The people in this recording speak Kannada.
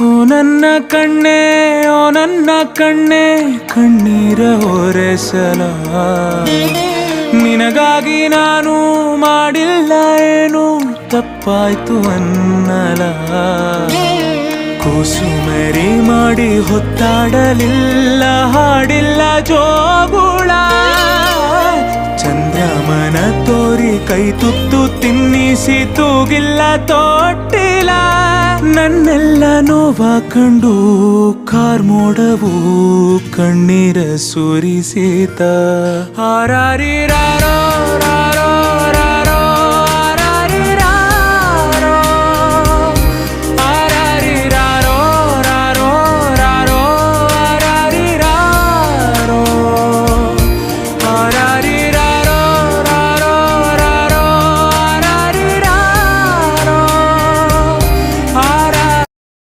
ಓ ನನ್ನ ಕಣ್ಣೆ, ಓ ನನ್ನ ಕಣ್ಣೇ, ಕಣ್ಣೀರ ಹೊರೆಸಲ ನಿನಗಾಗಿ ನಾನು ಮಾಡಿಲ್ಲ ಏನು, ತಪ್ಪಾಯ್ತು ಅನ್ನಲ. ಕುಸುಮರಿ ಮಾಡಿ ಹೊತ್ತಾಡಲಿಲ್ಲ, ಹಾಡಿಲ್ಲ ಜೋಗುಳ. ಚಂದ್ರಮನ ತೋರಿ ಕೈ ತುತ್ತು ತಿನ್ನಿಸಿ ತೂಗಿಲ್ಲ ತೊಟ್ಟಿಲ್ಲ ನನ್ನೆಲ್ಲ ನೋವ ಕಂಡು ಕಾರ್ಮೋಡವು ಕಣ್ಣೀರ ಸುರಿಸಿತ ಹಾರಾರಿರಾರೋ